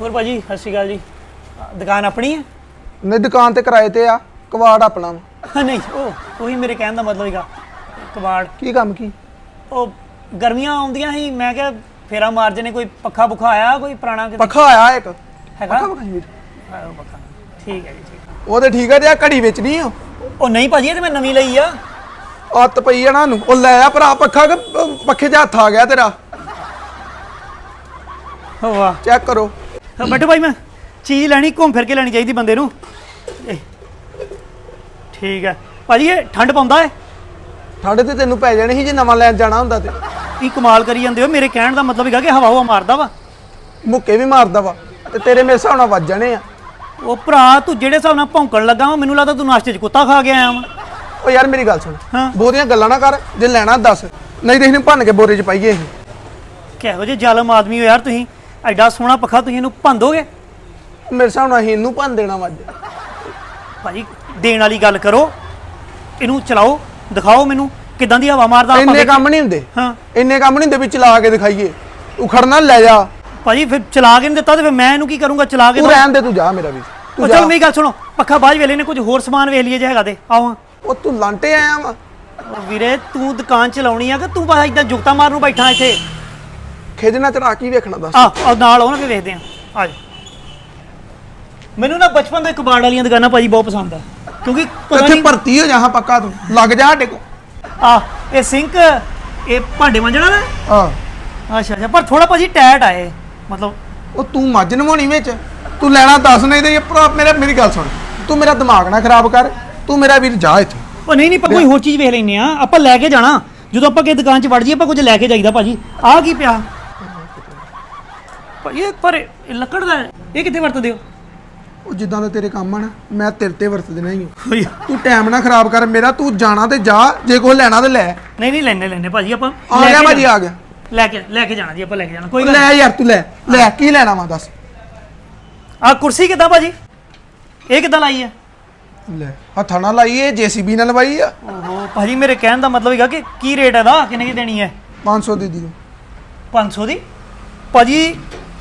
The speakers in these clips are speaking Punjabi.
ਹੋਰ ਭਾਜੀ ਸਤਿ ਸ਼੍ਰੀ ਅਕਾਲ ਜੀ। ਅ, ਦੁਕਾਨ ਆਪਣੀ ਹੈ? ਨਹੀਂ ਦੁਕਾਨ ਤੇ ਕਿਰਾਏ ਤੇ ਆ ਕਵਾੜ ਆਪਣਾ ਵਾ। ਨਹੀਂ ਉਹ ਉਹੀ ਮੇਰੇ ਕਹਿਣ ਦਾ ਮਤਲਬ ਹੈਗਾ ਕਬਾੜ ਕੀ ਕੰਮ ਕੀ? ਉਹ ਗਰਮੀਆਂ ਆਉਂਦੀਆਂ ਸੀ ਮੈਂ ਕਿਹਾ ਫੇਰਾ ਮਾਰ ਜਨੇ ਕੋਈ ਪੱਖਾ ਬੁਖਾ ਆਇਆ ਕੋਈ ਪੁਰਾਣਾ ਕਿਤੇ? ਪੱਖਾ ਆਇਆ ਇੱਕ। ਹੈਗਾ? ਪੱਖਾ ਠੀਕ ਹੈ ਜੀ ਠੀਕ ਹੈ। ਉਹ ਤੇ ਠੀਕ ਆ ਜੇ ਘੜੀ ਵੇਚਣੀ ਆ। ਉਹ ਨਹੀਂ ਭਾਜੀ ਇਹ ਤੇ ਮੈਂ ਨਵੀਂ ਲਈ ਆ। ਅੱਤ ਪਈ ਆ ਨਾ ਨੂੰ ਉਹ ਲੈ ਆ ਭਰਾ ਪੱਖਾ ਕਿ ਪ- ਪੱਖੇ 'ਚ ਹੱਥ ਆ ਗਿਆ ਤੇਰਾ। ਵਾਹ। ਚੈੱਕ ਕਰੋ। ਹਾਂ, ਬੈਠੋ ਭਾਈ ਮੈਂ। ਚੀਜ਼ ਲੈਣੀ ਘੁੰਮ ਫਿਰ ਕੇ ਲੈਣੀ ਚਾਹੀਦੀ ਬੰਦੇ ਨੂੰ। ਇਹ, ਠੀਕ ਹੈ। ਭਾਜੀ ਇਹ ਠੰਡ ਪਾਉਂਦਾ ਹੈ? ਠੰਡ ਤੇ ਤੈਨੂੰ ਪੈ ਜਾਣੀ ਸੀ ਜੇ ਨਵਾਂ ਲੈਣ ਜਾਣਾ ਹੁੰਦਾ ਤੇ। ਇਹ ਕਮਾਲ ਕਰੀ ਜਾਂਦੇ ਹੋ? ਮੇਰੇ ਕਹਿਣ ਦਾ ਮਤਲਬ ਹੈਗਾ ਕਿ ਹਵਾ ਹਵਾ ਮਾਰਦਾ ਵਾ। ਮੁੱਕੇ ਵੀ ਮਾਰਦਾ ਵਾ। ਤੇ ਤੇਰੇ ਮੇਰੇ ਹਿਸਾਬ ਨਾਲ ਵੱਜ ਜਾਣੇ ਆ। ਉਹ ਭਰਾ ਤੂੰ ਜਿਹੜੇ ਹਿਸਾਬ ਨਾਲ ਭੌਂਕਣ ਲੱਗਾ ਵਾ ਮੈਨੂੰ ਲੱਗਦਾ ਤੂੰ ਨਾਸ਼ਤੇ 'ਚ ਕੁੱਤਾ ਖਾ ਕੇ ਆਇਆ ਵਾ। ਉਹ ਯਾਰ ਮੇਰੀ ਗੱਲ ਸੁਣ। ਹਾਂ। ਬਹੁਤੀਆਂ ਗੱਲਾਂ ਨਾ ਕਰ। ਜੇ ਲੈਣਾ ਦੱਸ। ਨਹੀਂ ਤੇ ਇਹਨੂੰ ਭੰਨ ਕੇ ਬੋਰੇ 'ਚ ਪਾਈਏ ਅਸੀਂ। ਕਿਹੋ ਜਿਹੇ ਜ਼ਾਲਮ ਆਦਮੀ ਹੋ ਯਾਰ ਤੁਸੀਂ। ਐਡਾ ਸੋਹਣਾ ਪੱਖਾ ਤੁਸੀਂ ਇਹਨੂੰ ਭੰਦੋਗੇ? ਮੇਰੇ ਹਿਸਾਬ ਨਾਲ ਅਸੀਂ ਇਹਨੂੰ ਭੰਨ ਦੇਣਾ ਵੱਜ ਭਾਜੀ ਦੇਣ ਵਾਲੀ ਗੱਲ ਕਰੋ। ਇਹਨੂੰ ਚਲਾਓ ਦਿਖਾਓ ਮੈਨੂੰ ਕਿਦਾਂ ਦੀ ਹਵਾ ਮਾਰਦਾ ਆਪਾਂ ਇੰਨੇ ਕੰਮ ਨਹੀਂ ਹੁੰਦੇ। ਹਾਂ। ਇੰਨੇ ਕੰਮ ਨਹੀਂ ਹੁੰਦੇ ਵੀ ਚਲਾ ਕੇ ਦਿਖਾਈਏ। ਉਖੜਨਾ ਲੈ ਜਾ। ਭਾਜੀ ਫਿਰ ਚਲਾ ਕੇ ਨਹੀਂ ਦਿੱਤਾ ਤੇ ਫਿਰ ਮੈਂ ਇਹਨੂੰ ਕੀ ਕਰੂੰਗਾ ਚਲਾ ਕੇ ਤੂੰ। ਰਹਿਣ ਦੇ ਤੂੰ ਜਾ ਮੇਰਾ ਵੀ ਤੂੰ ਚਲੋ ਮੇਰੀ ਗੱਲ ਸੁਣੋ ਪੱਖਾ ਬਾਅਦ ਵੇਲੇ ਨੇ ਕੁਝ ਹੋਰ ਸਮਾਨ ਵੇਖ ਲਈਏ ਜੇ ਹੈਗਾ ਤੇ। ਆਓ। ਹਾਂ। ਉਹ ਤੂੰ ਲਾਂਟੇ ਆਇਆ ਵਾ। ਵੀਰੇ ਤੂੰ ਦੁਕਾਨ ਚਲਾਉਣੀ ਆ ਕਿ ਤੂੰ ਬਸ ਇਦਾਂ ਜੁਗਤਾ ਮਾਰਨ ਨੂੰ ਬੈਠਾ ਇੱਥੇ? ਖਿਜਣਾ ਚੜਾ ਕੀ ਵੇਖਣਾ ਦੱਸ। ਆ ਆ ਨਾਲ ਨਾ ਫਿਰ ਵੇਖਦੇ ਆ ਆ ਜਾ। ਮੈਨੂੰ ਨਾ ਬਚਪਨ ਤੋਂ ਕਬਾੜ ਵਾਲੀਆਂ ਦੁਕਾਨਾਂ ਭਾਜੀ ਬਹੁਤ ਪਸੰਦ ਆ। ਕਿਉਂਕਿ ਪਤਾ ਇੱਥੇ ਨਹੀਂ ਭਰਤੀ ਹੋ ਜਾ ਪੱਕਾ ਤੂੰ। ਲੱਗ ਜਾ ਸਾਡੇ ਕੋ ਆ ਇਹ ਸਿੰਕ ਇਹ ਭਾਂਡੇ ਮਾਂਜਣਾ ਨਾ ਆ ਅੱਛਾ ਅੱਛਾ। ਪਰ ਥੋੜਾ ਭਾਜੀ ਟੈਟ ਆ ਇਹ। ਮਤਲਬ ਉਹ ਤੂੰ ਮੱਝ ਨਵਾਉਣੀ ਵਿੱਚ। ਤੂੰ ਲੈਣਾ ਦੱਸ ਨਹੀਂ ਤੇ ਇਹ ਭਰਾ ਮੇਰਾ ਮੇਰੀ ਗੱਲ ਸੁਣ। ਤੂੰ ਮੇਰਾ ਦਿਮਾਗ ਨਾ ਖਰਾਬ ਕਰ। ਤੂੰ ਮੇਰਾ ਵੀਰ ਜਾ ਇੱਥੇ। ਉਹ ਨਹੀਂ ਨਹੀਂ ਆਪਾਂ ਕੋਈ ਹੋਰ ਚੀਜ਼ ਵੇਖ ਲੈਨੇ ਆ ਆਪਾਂ ਲੈ ਕੇ ਜਾਣਾ। ਜਦੋਂ ਆਪਾਂ ਕਿਸੇ ਦੁਕਾਨ 'ਚ ਵੜ ਜਾਈਏ ਆਪਾਂ ਕੁਝ ਲੈ ਕੇ ਜਾਈਦਾ ਭਾਜੀ। ਆਹ ਕੀ ਪਿਆ? ਭਾਜੀ ਇਹ ਪਰ ਇਹ ਲੱਕੜ ਦਾ ਹੈ। ਇਹ ਕਿੱਥੇ ਵਰਤਦੇ ਹੋ? ਉਹ ਜਿੱਦਾਂ ਦਾ ਤੇਰੇ ਕੰਮ ਆ ਨਾ ਮੈਂ ਤੇਰੇ ਤੇ ਵਰਤ ਦੇਣਾ ਹੀ ਆ। ਤੂੰ ਟਾਈਮ ਨਾ ਖਰਾਬ ਕਰ ਮੇਰਾ ਤੂੰ ਜਾਣਾ ਤੇ ਜਾ ਜੇ ਕੋਈ ਲੈਣਾ ਤੇ ਲੈ। ਨਹੀਂ ਨਹੀਂ ਲੈਣੇ ਲੈਣੇ ਭਾਜੀ ਆਪਾਂ। ਆ ਲੈ ਗਿਆ ਕੇ ਭਾਜੀ। ਆ ਗਿਆ। ਲੈ ਕੇ ਲੈ ਕੇ ਜਾਣਾ ਜੀ ਆਪਾਂ ਲੈ ਕੇ ਜਾਣਾ। ਕੋਈ ਗੱਲ ਲੈ ਯਾਰ ਤੂੰ ਲੈ ਲੈ ਕੀ ਲੈਣਾ ਵਾ ਦੱਸ। ਆ ਕੁਰਸੀ ਕਿੱਦਾਂ ਭਾਜੀ? ਇਹ ਕਿੱਦਾਂ ਲਾਈ ਹੈ ਲੈ ਹੱਥਾਂ ਨਾਲ ਲਾਈ ਇਹ ਜੀਸੀਬੀ ਨਾਲ ਲਵਾਈ ਆ। ਓਹੋ ਭਾਜੀ ਮੇਰੇ ਕਹਿਣ ਦਾ ਮਤਲਬ ਹੈਗਾ ਕਿ ਕੀ ਰੇਟ ਹੈ ਦਾ ਕਿੰਨੇ ਕੀ ਦੇਣੀ ਹੈ? 500 ਦੇ ਦੀ 500 ਦੀ? ਭਾਜੀ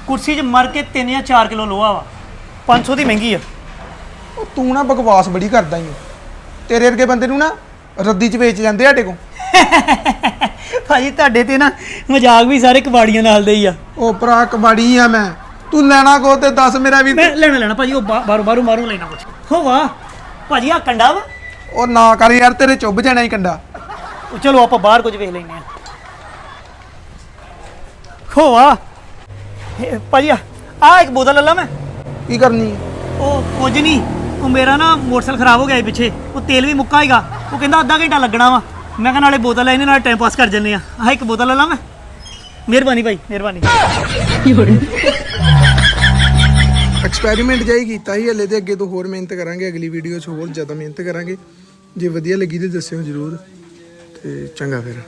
ਕੁਰਸੀ 'ਚ ਮਰ ਕੇ 3 ਜਾਂ 4 ਕਿਲੋ ਲੋਹਾ ਵਾ। 500 ਦੀ ਮਹਿੰਗੀ ਆ। ਉਹ ਤੂੰ ਨਾ ਬਕਵਾਸ ਬੜੀ ਕਰਦਾ ਈ ਓ। ਤੇਰੇ ਵਰਗੇ ਬੰਦੇ ਨੂੰ ਨਾ ਰੱਦੀ 'ਚ ਵੇਚ ਜਾਂਦੇ ਆ ਸਾਡੇ ਕੋ ਭਾਜੀ ਤੁਹਾਡੇ ਤੇ ਨਾ ਮਜ਼ਾਕ ਵੀ ਸਾਰੇ ਕਬਾੜੀਆਂ ਨਾਲ ਦੇ ਹੀ ਆ। ਉਹ ਭਰਾ ਕਬਾੜੀ ਆ ਮੈਂ। ਤੂੰ ਲੈਣਾ ਕੋ ਤੇ ਦੱਸ ਮੇਰਾ ਵੀਰ ਮੈਂ ਲੈਣਾ ਲੈਣਾ ਭਾਜੀ ਉਹ ਬਾ- ਬਾਹਰੋਂ ਬਾਹਰੋਂ ਮਾਰੋਂ ਲੈਣਾ ਕੁਛ। ਹੋ ਵਾਹ ਭਾਜੀ ਆ ਕੰਡਾ ਵਾ। ਉਹ ਨਾ ਕਰ ਯਾਰ ਤੇਰੇ ਚੁੱਭ ਜਾਣਾ ਹੀ ਕੰਡਾ। ਉਹ ਚਲੋ ਆਪਾਂ ਬਾਹਰ ਕੁਝ ਵੇਖ ਲੈਨੇ ਆ। ਹੋ ਵਾਹ ਇਹ ਭਾਜੀ ਆ ਇੱਕ ਬੋਤਲ ਲੈ ਲਾ ਮੈਂ। ਕੀ ਕਰਨੀ ਉਹ ਕੁਝ ਨਹੀਂ ਉਹ ਮੇਰਾ ਨਾ ਮੋਟਰਸਾਈਕਲ ਖਰਾਬ ਹੋ ਗਿਆ ਸੀ ਪਿੱਛੇ। ਉਹ ਤੇਲ ਵੀ ਮੁੱਕਾ ਹੈਗਾ ਉਹ ਕਹਿੰਦਾ ਅੱਧਾ ਘੰਟਾ ਲੱਗਣਾ ਵਾ। ਮੈਂ ਕਿਹਾ ਨਾਲੇ ਬੋਤਲ ਲੈ ਇਹਨੇ ਨਾਲ ਟਾਈਮ ਪਾਸ ਕਰ ਜੰਨੇ ਆ ਆਹ ਇੱਕ ਬੋਤਲ ਲੈ ਲਾ ਮੈਂ। ਮਿਹਰਬਾਨੀ ਭਾਈ ਮਿਹਰਬਾਨੀ। ਐਕਸਪੈਰੀਮੈਂਟ ਜਾਈ ਕੀਤਾ ਸੀ ਹਲੇ ਤੇ ਅੱਗੇ ਤੋਂ ਹੋਰ ਮਿਹਨਤ ਕਰਾਂਗੇ। ਅਗਲੀ ਵੀਡੀਓ 'ਚ ਹੋਰ ਜ਼ਿਆਦਾ ਮਿਹਨਤ ਕਰਾਂਗੇ। ਜੇ ਵਧੀਆ ਲੱਗੀ ਤੇ ਦੱਸਿਓ ਜਰੂਰ। ਤੇ ਚੰਗਾ ਫਿਰ।